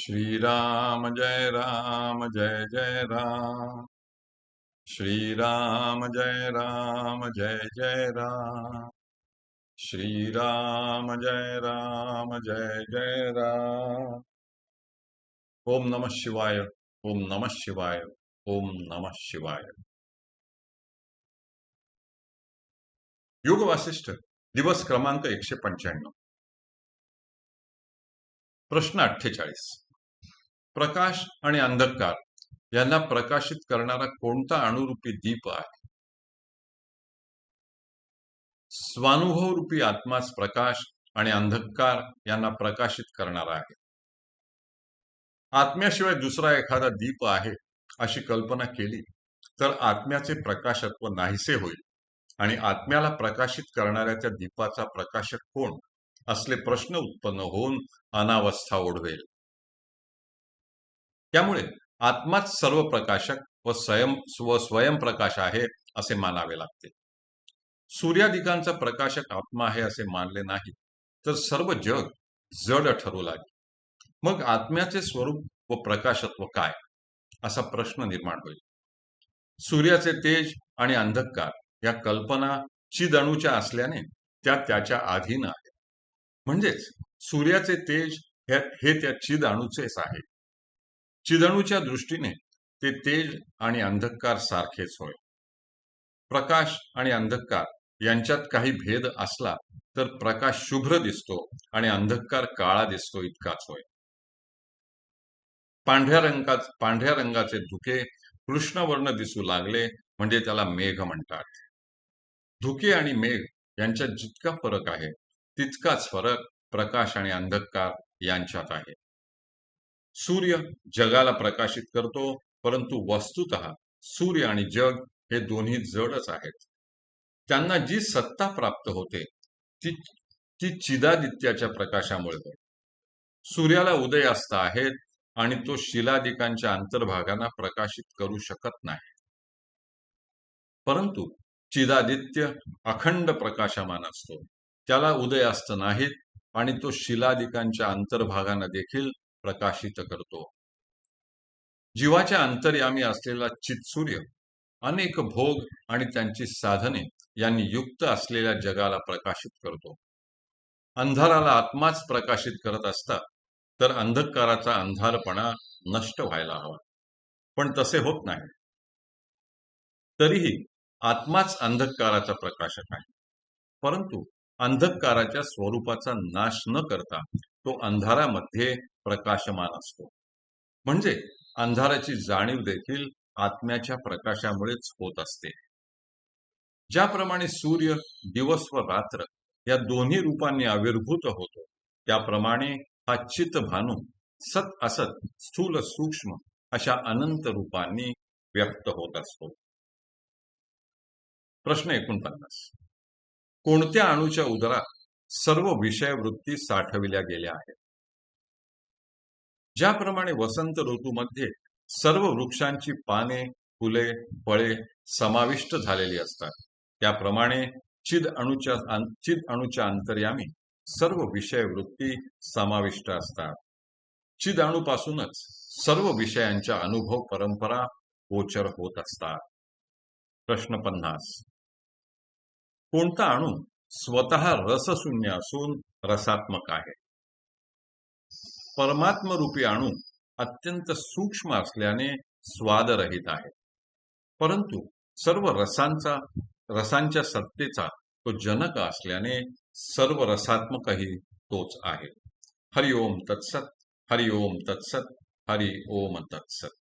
श्रीराम जय राम जय जय राम। श्रीराम जय राम जय जय राम। श्रीराम जय राम जय जय राम। ओम नमः शिवाय ओम नमः शिवाय ओम नमः शिवाय। योग वासिष्ठ दिवस क्रमांक एकशे पंच्याण्णव। प्रश्न अठ्ठेचाळीस. प्रकाश आणि अंधकार यांना प्रकाशित करणारा कोणता अणुरूपी दीप आहे? स्वानुभवरूपी आत्माच प्रकाश आणि अंधकार यांना प्रकाशित करणारा आहे. आत्म्याशिवाय दुसरा एखादा दीप आहे अशी कल्पना केली तर आत्म्याचे प्रकाशत्व नाहीसे होईल. आणि आत्म्याला प्रकाशित करणाऱ्या त्या दीपाचा प्रकाशक कोण? असले प्रश्न उत्पन्न होऊन अनावस्था ओढवेल. त्यामुळे आत्माच सर्व प्रकाशक व स्वयं व स्वयंप्रकाश आहे असे मानावे लागते. सूर्यादिकांचा प्रकाशक आत्मा आहे असे मानले नाही तर सर्व जग जड ठरू लागेल. मग आत्म्याचे स्वरूप व प्रकाशत्व काय? असा प्रश्न निर्माण होईल. सूर्याचे तेज आणि अंधकार या कल्पना चिदणूच्या असल्याने त्या त्याच्या अधीन आहेत. म्हणजेच सूर्याचे तेज हे त्या चिदाणूचेच आहे. चिदणूच्या दृष्टीने ते तेज आणि अंधकार सारखेच होय. प्रकाश आणि अंधकार यांच्यात काही भेद असला तर प्रकाश शुभ्र दिसतो आणि अंधकार काळा दिसतो इतकाच होय. पांढऱ्या रंगा पांढऱ्या रंगाचे धुके कृष्णवर्ण दिसू लागले म्हणजे त्याला मेघ म्हणतात. धुके आणि मेघ यांच्यात जितका फरक आहे तितकाच फरक प्रकाश आणि अंधकार यांच्यात आहे. सूर्य जगाला प्रकाशित करतो परंतु वस्तुत सूर्य आणि जग हे दोन्ही जडच आहेत. त्यांना जी सत्ता प्राप्त होते ती ती चिदादित्याच्या प्रकाशामुळे होते. सूर्याला उदय असता आहेत आणि तो शिलादिकांच्या अंतर्भागांना प्रकाशित करू शकत नाही. परंतु चिदादित्य अखंड प्रकाशमान असतो. त्याला उदय असत नाहीत आणि तो शिलादिकांच्या अंतर्भागांना देखील प्रकाशित करतो. जीवाच्या अंतर्यामी असलेला चित्सूर्य अनेक भोग आणि त्यांची साधने यांनी युक्त असलेल्या जगाला प्रकाशित करतो. अंधाराला आत्माच प्रकाशित करत असता तर अंधकाराचा अंधारपणा नष्ट व्हायला हवा. पण तसे होत नाही. तरीही आत्माच अंधकाराचा प्रकाशक आहे. परंतु अंधकाराच्या स्वरूपाचा नाश न करता तो अंधारामध्ये प्रकाशमान असतो. म्हणजे अंधाराची जाणीव देखील आत्म्याच्या प्रकाशामुळेच होत असते. ज्याप्रमाणे सूर्य दिवस व रात्र या दोन्ही रूपांनी आविर्भूत होतो त्याप्रमाणे हा चित भानू सत असत स्थूल सूक्ष्म अशा अनंत रूपांनी व्यक्त होत असतो. प्रश्न एकोणपन्नास. कोणत्या अणूच्या उदरात सर्व विषय वृत्ती साठविल्या गेल्या आहेत. ज्याप्रमाणे वसंत ऋतूमध्ये सर्व वृक्षांची पाने फुले फळे समाविष्ट झालेली असतात. त्याप्रमाणे चिद अणूच्या चिद अणूच्या अंतर्यामी सर्व विषय वृत्ती समाविष्ट असतात. चिद अणूपासूनच सर्व विषयांच्या अनुभव परंपरा गोचर होत असतात. प्रश्न पन्नास. कोणता अणू स्वतः रसशून्य असून रसात्मक आहे. परमात्मरूपी अणू अत्यंत सूक्ष्म असल्याने स्वादरहित आहे परंतु सर्व रसांचा रसांच्या सत्तेचा तो जनक असल्याने सर्व रसात्मकही तोच आहे. हरिओम तत्सत हरिओम तत्सत हरि ओम तत्सत.